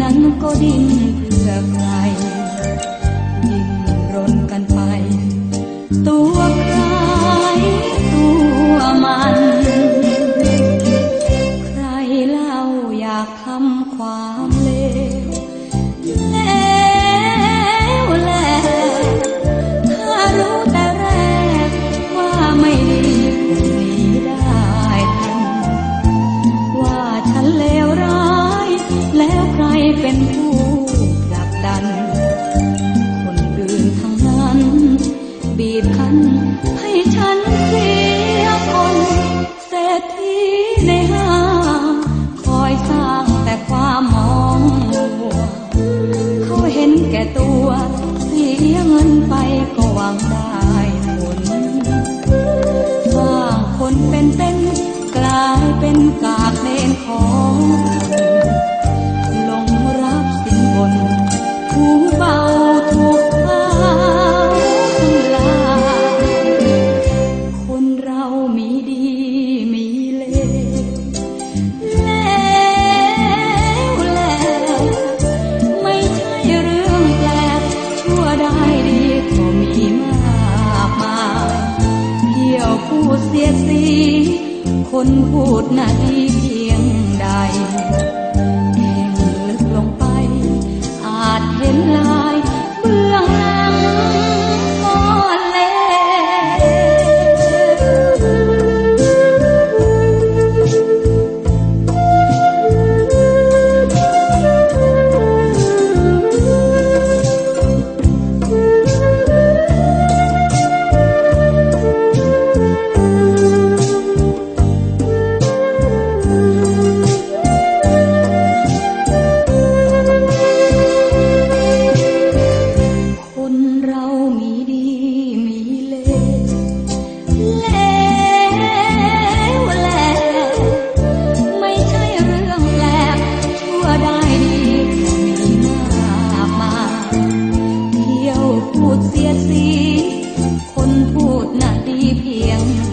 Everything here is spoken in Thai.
นั้นก็ดิ้นเพื่อใคร ให้ฉันเสียคนเศรษฐีในห้างคอยสร้างแต่ความมองมัวเขาเห็นแก่ตัว เสียเงินไปก็หวังได้ คนพูดนาดี bien.